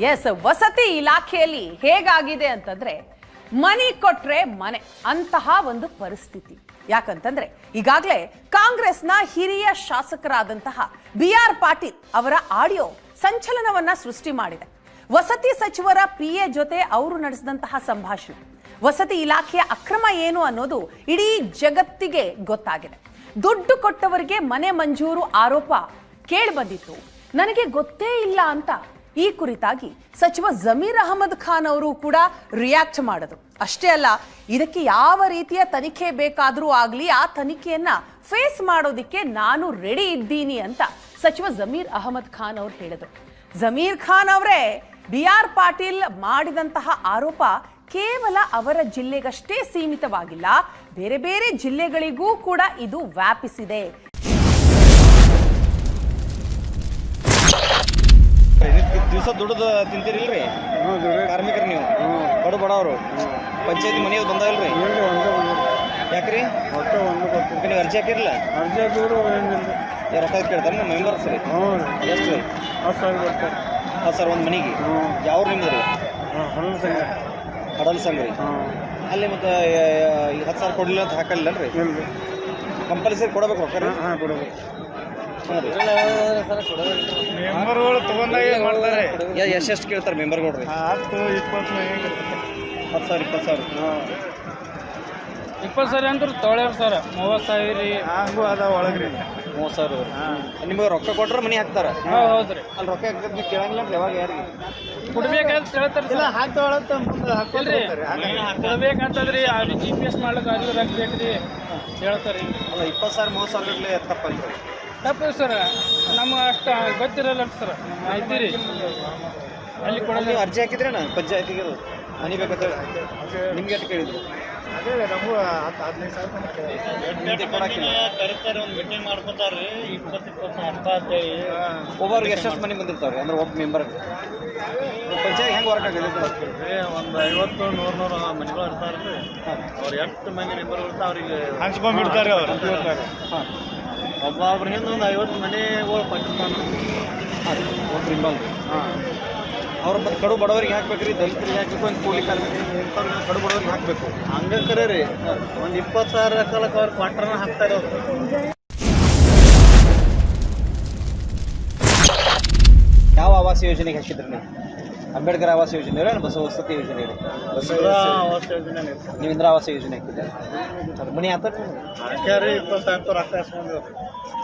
S ವಸತಿ ಇಲಾಖೆಯಲ್ಲಿ ಹೇಗಾಗಿದೆ ಅಂತಂದ್ರೆ ಮನಿ ಕೊಟ್ರೆ ಮನೆ ಅಂತಹ ಒಂದು ಪರಿಸ್ಥಿತಿ. ಯಾಕಂತಂದ್ರೆ ಈಗಾಗಲೇ ಕಾಂಗ್ರೆಸ್ನ ಹಿರಿಯ ಶಾಸಕರಾದಂತಹ ಬಿ ಆರ್ ಪಾಟೀಲ್ ಅವರ ಆಡಿಯೋ ಸಂಚಲನವನ್ನ ಸೃಷ್ಟಿ ಮಾಡಿದೆ. ವಸತಿ ಸಚಿವರ ಪಿ ಎ ಜೊತೆ ಅವರು ನಡೆಸಿದಂತಹ ಸಂಭಾಷಣೆ. ವಸತಿ ಇಲಾಖೆಯ ಅಕ್ರಮ ಏನು ಅನ್ನೋದು ಇಡೀ ಜಗತ್ತಿಗೆ ಗೊತ್ತಾಗಿದೆ. ದುಡ್ಡು ಕೊಟ್ಟವರಿಗೆ ಮನೆ ಮಂಜೂರು ಆರೋಪ ಕೇಳಿ ಬಂದಿತ್ತು. ನನಗೆ ಗೊತ್ತೇ ಇಲ್ಲ ಅಂತ ಈ ಕುರಿತಾಗಿ ಸಚಿವ ಜಮೀರ್ ಅಹಮದ್ ಖಾನ್ ಅವರು ಕೂಡ ರಿಯಾಕ್ಟ್ ಮಾಡಿದ್ರು. ಅಷ್ಟೇ ಅಲ್ಲ, ಇದಕ್ಕೆ ಯಾವ ರೀತಿಯ ತನಿಖೆ ಬೇಕಾದರೂ ಆಗಲಿ, ಆ ತನಿಖೆಯನ್ನ ಫೇಸ್ ಮಾಡೋದಿಕ್ಕೆ ನಾನು ರೆಡಿ ಇದ್ದೀನಿ ಅಂತ ಸಚಿವ ಜಮೀರ್ ಅಹಮದ್ ಖಾನ್ ಅವರು ಹೇಳಿದರು. ಜಮೀರ್ ಖಾನ್ ಅವರೇ, ಬಿ ಆರ್ ಪಾಟೀಲ್ ಮಾಡಿದಂತಹ ಆರೋಪ ಕೇವಲ ಅವರ ಜಿಲ್ಲೆಗಷ್ಟೇ ಸೀಮಿತವಾಗಿಲ್ಲ, ಬೇರೆ ಬೇರೆ ಜಿಲ್ಲೆಗಳಿಗೂ ಕೂಡ ಇದು ವ್ಯಾಪಿಸಿದೆ. ದಿವಸ ದುಡ್ದು ತಿಂತೀರಿಲ್ರಿ? ಕಾರ್ಮಿಕರು ನೀವು? ಬಡ ಬಡವರು? ಪಂಚಾಯತಿ ಮನೆಯವ್ರು ಒಂದು ಯಾಕ್ರಿ? ನೀವು ಅರ್ಜಿ ಹಾಕಿರಲ್ಲ? ಅರ್ಜಿ ಹಾಕಿದ್ರು ರೊಕ್ಕ ಕೇಳ್ತಾರೆ ನಮ್ಮ ಮೆಂಬರ್ಸ್ ರೀ. ಎಷ್ಟು ರೀ? ಹತ್ತು ಸಾವಿರ ಬರ್ತಾರೆ ಹತ್ತು ಸರ್ ಒಂದು ಮನೆಗೆ? ಹ್ಞೂ. ಯಾವ ನಿಮ್ದು ರೀ? ಹಾಂ ಹಡಲ್ ಸಂಘ. ರೀ. ಹಾಂ ಅಲ್ಲಿ ಮತ್ತೆ ಹತ್ತು ಸಾವಿರ ಕೊಡಲಿಲ್ಲ ಅಂತ ಹಾಕಲಿಲ್ಲ ರೀ ಕಂಪಲ್ಸರಿ ಕೊಡಬೇಕು ರೊಕ್ಕ ರೀ? ಹಾಂ ಹಾಂ ಕೊಡಬೇಕು. ಹಾಂ ಮೆಂಬರ್ಗಳು ತಗೊಂಡಾಗೆ ಮಾಡ್ತಾರೆ? ಎಷ್ಟೆಷ್ಟು ಕೇಳ್ತಾರೆ ಮೆಂಬರ್ಗಳು ರೀ ಹತ್ತು ಇಪ್ಪತ್ತು ಹತ್ತು ಸಾವಿರ ಇಪ್ಪತ್ತು ಸಾವಿರ. ಇಪ್ಪತ್ತು ಸಾವಿರ ಅಂದ್ರೆ ತೊಗೊಳೇವ್ ಸರ್ ಮೂವತ್ತು ಸಾವಿರ ರೀ. ಹಂಗೂ ಅದ ಒಳಗ್ರಿ. ಮೂವತ್ತು ಸಾವಿರ ರೀ ನಿಮಗೆ ರೊಕ್ಕ ಕೊಟ್ರೆ ಮನೆ ಹಾಕ್ತಾರ? ಹೌದು ಹೌದ್ರಿ. ಅಲ್ಲಿ ರೊಕ್ಕ ಹಾಕಿದ್ರೆ ನೀವು ಕೇಳಂಗಿಲ್ಲ ಅಂತ ಯಾವಾಗ ಯಾರಿಗೆ? ಕೊಡ್ಬೇಕಂತ ಹೇಳ್ತಾರೆ ಇಲ್ಲ ಸರ್. ಹಾಕಿ ಒಳತ್ತ ಮುಂದೆ ಇಲ್ರಿ. ಕೊಡ್ಬೇಕಂತಂದ್ರಿ ಜಿ ಪಿ ಎಸ್ ಮಾಡ್ಲಿಕ್ಕೆ ಅಲ್ಲಿ ಹಾಕ್ಬೇಕ್ರಿ ಹೇಳ್ತಾರೆ ಅಲ್ಲ ಇಪ್ಪತ್ತು ಸಾವಿರ ಮೂವತ್ತು ಸಾವಿರ ಗಟ್ಟಲೆ ತಪ್ಪಂತ್ರಿ ತಪ್ಪು ಸರ್. ನಮ್ಗೆ ಅಷ್ಟು ಗೊತ್ತಿರಲ್ಲ ಸರ್. ಇದ್ದೀರಿ ರೀ ಅಲ್ಲಿ ಕೊಡಲ್ಲ. ನೀವು ಅರ್ಜಿ ನಾನು ಪಂಚಾಯತಿಗೆ ಅದು. ಮನೆ ಬೇಕಂತ ನಿಮ್ಗೆ ಅಷ್ಟು ಕೇಳಿದ್ರು? ಅದೇ ನಮಗೂ ಹದಿನೈದು ಸಾವಿರ ಕರಿತಾರೆ ಒಂದು ಮೀಟಿಂಗ್ ಮಾಡ್ಕೊತಾರೆ ಇಪ್ಪತ್ತು ಇಪ್ಪತ್ತು ಅಷ್ಟೇ ಒಬ್ಬರಿಗೆ ಎಷ್ಟೆಷ್ಟು ಮನೆ ಬಂದಿರ್ತಾವ್ರಿ? ಅಂದ್ರೆ ಒಬ್ಬ ಮೆಂಬರ್ ಪಂಚಾಯತ್ ಹೆಂಗೆ ವರ್ಕ್ ಆಗಿದೆ ಒಂದು ಐವತ್ತು ನೂರು ನೂರು ಮನೆಗಳು ಇರ್ತಾರೆ ರೀ ಅವ್ರು ಎಷ್ಟು ಮಂದಿ ಮೆಂಬರ್ ಇರ್ತಾವೆ ಅವ್ರಿಗೆ ಹಂಚ್ಕೊಂಡ್ಬಿಡ್ತಾರೆ ಅವ್ರು. ಹಾಂ. ಒಬ್ಬೊಬ್ರಿಂದ ಒಂದು ಐವತ್ತು ಮನೆಗಳು ಪಟ್ಟಿರ್ತಾನೆ ಒಬ್ರು ಹಾಂ. ಅವ್ರ ಮತ್ತು ಕಡು ಬಡವರಿಗೆ ಹಾಕ್ಬೇಕ್ರಿ ದಲಿತರಿಗೆ ಹಾಕ್ಬೇಕು ಒಂದು ಕೂಲಿ ಕಾರ್ಮಿಕರಿಗೆ ಇಂಥವ್ರಿಗೆ ಕಡು ಬಡವರಿಗೆ ಹಾಕಬೇಕು. ಹಂಗೆ ಕರೆ ರೀ ಒಂದು ಇಪ್ಪತ್ತು ಸಾವಿರ ಕಾಲಕ್ಕೆ ಅವ್ರು ಕ್ವಾಟ್ರನ್ನ ಹಾಕ್ತಾರೆ ಅವ್ರು ಯಾವ ಆವಾಸ ಯೋಜನೆಗೆ ಹಾಕಿದ್ರಿ ನೀವು? ಅಂಬೇಡ್ಕರ್ ಆವಾಸ ಯೋಜನೆ ಇರೋ ಬಸವ ವಸತಿ ಯೋಜನೆ ರೀ ಆವಾಸ ಯೋಜನೆ. ನೀವು ಇಂದಿರಾ ಆವಾಸ ಯೋಜನೆ ಹಾಕಿದ್ದಾರೆ ಮನೆ ಆತ ಹಾಕ್ಯಾರಿ ಇಪ್ಪತ್ತು ಸಾವಿರ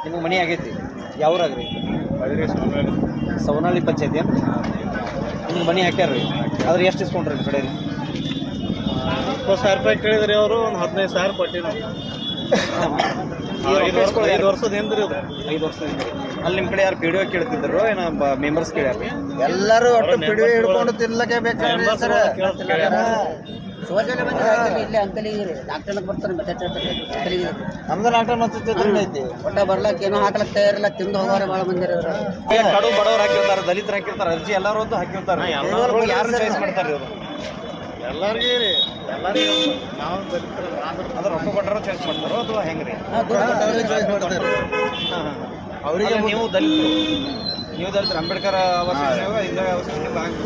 ನಿಮಗೆ ಮನೆ ಆಗೈತಿ? ಯಾವ್ರಾಗ್ರಿ? ಸವನಹಳ್ಳಿ ಪಂಚಾಯತಿ ಏನು ನಿಮ್ಗೆ ಮನೆ ಹಾಕ್ಯಾರ ರೀ ಆದ್ರೆ ಎಷ್ಟು ಇಸ್ಕೊಂಡ್ರಿ ನಿಮ್ಮ ಕಡೆ ರೀ ಇಪ್ಪತ್ತು ಸಾವಿರ ರೂಪಾಯಿ ಕೇಳಿದ್ರಿ ಅವರು ಒಂದು ಹದಿನೈದು ಸಾವಿರ ಕೊಟ್ಟಿ ಐದು ವರ್ಷ ಐದು ವರ್ಷದ ಹಿಂದ್ರಿ ಅದು. ಐದು ವರ್ಷದಿಂದ ಅಲ್ಲಿ ನಿಮ್ಮ ಕಡೆ ಯಾರು ಪಿ ಡಿ ಒ ಕೇಳ್ತಿದ್ರು? ಏನೋ ಮೆಂಬರ್ಸ್ ಕೇಳ್ಯಾರ ಎಲ್ಲರೂ ಒಟ್ಟು ಪಿಡಿಯೋ ಹಿಡ್ಕೊಂಡು ತಿನ್ಲಕ್ಕೆ ಬೇಕಾದ್ರೆ ಶೌಚಾಲಯ ಬಂದ್ರೆ ಇಲ್ಲೇ ಅಂಕಲಿಗೆ ಡಾಕ್ಟರ್ ಬರ್ತಾರೆ ಮತ್ತೆ ಅಂಕಲಿಗೆ ನಮ್ದು ನಾಟಕ ಮತ್ತೆ ಐತಿ. ಒಟ್ಟ ಬರ್ಲಕ್ಕ ಏನೋ ಹಾಕ್ಲಕ್ ತಯಾರಿಲ್ಲ ತಿಂದು ಹೋಗೋರೆ ಭಾಳ ಮಂದಿ ಇರೋರು. ಕಡು ಬಡವ್ರು ಹಾಕಿರ್ತಾರೆ ದಲಿತರು ಹಾಕಿರ್ತಾರೆ ಅರ್ಜಿ ಎಲ್ಲರೂ ಅಂತೂ ಹಾಕಿರ್ತಾರೆ. ಎಲ್ಲರೂ ಯಾರು ಚಾಯ್ಸ್ ಮಾಡ್ತಾರೆ ಇವರು? ಎಲ್ಲರಿಗೂ ರೀ ಎಲ್ಲರಿಗೆ ನಾವು ಆದ್ರೂ ಅದ್ರ ರೊಕ್ಕ ಕೊಟ್ಟರು ಚಾಯ್ಸ್ ಮಾಡ್ತಾರೋ ಅಥವಾ ಹೆಂಗ್ರಿ? ಅವರಿಗೆ ನೀವು ದಲಿತರು. ನೀವು ದಲಿತರು. ಅಂಬೇಡ್ಕರ್ ಯೋಜನೆ ಬ್ಯಾಂಕ್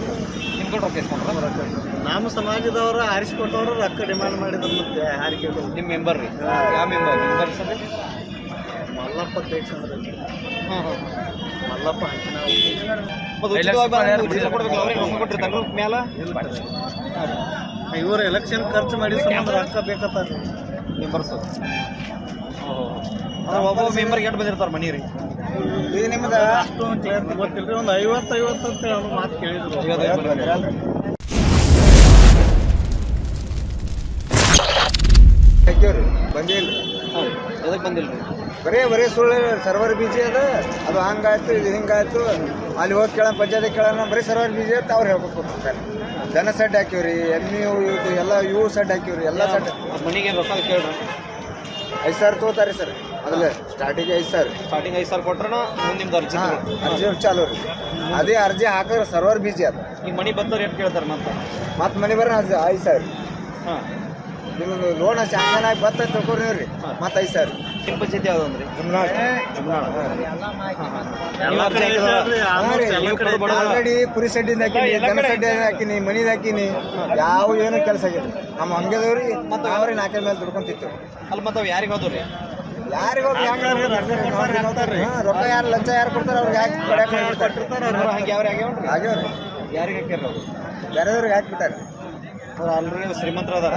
ನಿಮ್ಮ ಕಡೆ ರೊಕ್ಕ ಇಸ್ಕೊಂಡ್ರ? ನಮ್ಮ ಸಮಾಜದವರು ಆರಿಸಿಕೊಟ್ಟವರು ರೊಕ್ಕ ಡಿಮಾಂಡ್ ಮಾಡಿದ್ರು ಮತ್ತೆ ಹಾರಿಕೆ ನಿಮ್ಮ ಮೆಂಬರ್ ರೀ? ಯಾವ ಮೆಂಬರ್ ಮೆಂಬರ್ ಸರ್ ಮಲ್ಲಪ್ಪ ದೇಶಂದ್ರ ಹಾಂ ಹಾಂ ಮಲ್ಲಪ್ಪ ಹಂಚಿನ ಮ್ಯಾಲ. ಇವರು ಎಲೆಕ್ಷನ್ ಖರ್ಚು ಮಾಡಿ ರೊಕ್ಕ ಬೇಕತ್ತಾರ. ಮೆಂಬರ್ಸ್ ಒಬ್ಬ ಮೆಂಬರ್ಗೆ ಎಷ್ಟು ಬಂದಿರ್ತಾರೆ ಮನಿ ರೀ. ಇದು ನಿಮ್ದು ಅಷ್ಟು ಕ್ಲಿಯರ್ ಗೊತ್ತಿಲ್ರಿ ಒಂದು ಐವತ್ತು ಐವತ್ತು ಅಂತ ಮಾತು ಕೇಳಿದ್ರು. ಐವತ್ತೈದು ಬಂದೇ ಬಂದಿಲ್ಲ ಹೌದು. ಎದಕ್ಕೆ ಬಂದಿಲ್ಲ ರೀ? ಬರೇ ಬರೇ ಸುಳ್ಳು ಸರ್ವರ್ ಬಿಜಿ ಅದ ಅದು ಹಂಗಾಯ್ತು ಇದು ಹಿಂಗಾಯ್ತು ಅಲ್ಲಿ ಹೋಗಿ ಕೇಳೋಣ ಪಂಚಾಯತಿ ಕೇಳೋಣ ಬರೀ ಸರ್ವರ್ ಬಿಜಿ ಅಂತ ಅವ್ರು ಹೇಳ್ಬೇಕು ದನ ಸೆಡ್ ಹಾಕಿವ್ರಿ ಎಮ್ಮಿ ಇದು ಎಲ್ಲ ಇವು ಸೆಡ್ ಹಾಕಿವ್ರಿ ಎಲ್ಲ ಸೆಡ್ ಮನೆಗೆ ರೊಕ್ಕ ಕೇಳ್ರಿ. ಐದು ಸಾವಿರ ತೊಗೋತಾರೆ ಸರ್ ಅದಲ್ಲ ಸ್ಟಾರ್ಟಿಂಗ್ ಐದು ಸಾವಿರ. ಸ್ಟಾರ್ಟಿಂಗ್ ಐದು ಸಾವಿರ ಕೊಟ್ರೆ ಮುಂದೆ ನಿಮ್ದು ಅರ್ಜಿ ಹಾಂ ಅರ್ಜಿ ಚಾಲು ರೀ. ಅದೇ ಅರ್ಜಿ ಹಾಕಿದ್ರೆ ಸರ್ವರ್ ಬಿಜಿ ಅದ. ಈಗ ಮನೆ ಬಂದವ್ರು ಎಷ್ಟು ಕೇಳ್ತಾರೆ ಮತ್ತೆ? ಮತ್ತೆ ಮನೆ ಬರೋಣ ಐದು ಸಾವಿರ. ಹಾಂ. ನಿಮ್ಗೆ ಲೋನ್ ಶಾಂಕ್ಷನ್ ಆಗಿ ಬತ್ತ ತಗೋರಿ ರೀ ಮತ್ತೆ ಐದು ಸಾವಿರ. ಯಾವ್ದು ಅಂದ್ರಿ ಆಲ್ರೆಡಿ ಕುರಿ ಸಡ್ಡಿಂದ ಹಾಕಿನಿ ದನ ಸೆಡ್ಡಿ ಹಾಕಿನಿ ಮನಿದ ಹಾಕಿನಿ. ಯಾವ ಏನು ಕೆಲಸ ಆಗಿಲ್ಲ. ನಮ್ಮ ಹಂಗದವ್ರಿ ಮತ್ತೆ ಅವ್ರಿ ನಾಲ್ಕೈದು ಮೇಲೆ ದುಡ್ಕೊಂತಿತ್ತು ಅಲ್ಲಿ ಮತ್ತೆ ಯಾರಿಗೆ ಹೋದ್ರಿ? ಯಾರಿಗ ರೊಕ್ಕ ಯಾರು ಲಂಚ ಯಾರು ಕೊಡ್ತಾರೆ ಅವ್ರಿಗೆ ಹಾಕಿ ಕೊಡಕ್ಕೆ ಹಂಗೆ ಆಗ್ಯಾವ್ರಿ ಯಾರಿಗೆ ಹಾಕ್ಯಾರ ಅವ್ರು? ಬೇರೆದವ್ರಿಗೆ ಹಾಕ್ಬಿಟ್ಟಾರೆ. ಆಲ್ರೆಡಿ ಶ್ರೀಮಂತರ ಅದಾರ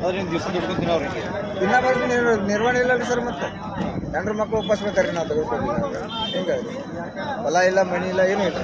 ಅದ್ರ ನೀವು ದಿವಸ ದುಡ್ಕೊಂತೀನಿ ಅವ್ರಿಗೆ. ದಿನ ನಿರ್- ನಿರ್ವಹಣೆ ಇಲ್ಲ ಸರ್ ಮತ್ತೆ? ಜನರು ಮಕ್ಕಳು ಉಪಾಸ ಬರ್ತಾರೆ ನಾವು ತಗೋಬೇಕು ಹಿಂಗಾಗಿ ಹೊಲ ಇಲ್ಲ ಮಣಿ ಇಲ್ಲ, ಏನೂ ಇಲ್ಲ.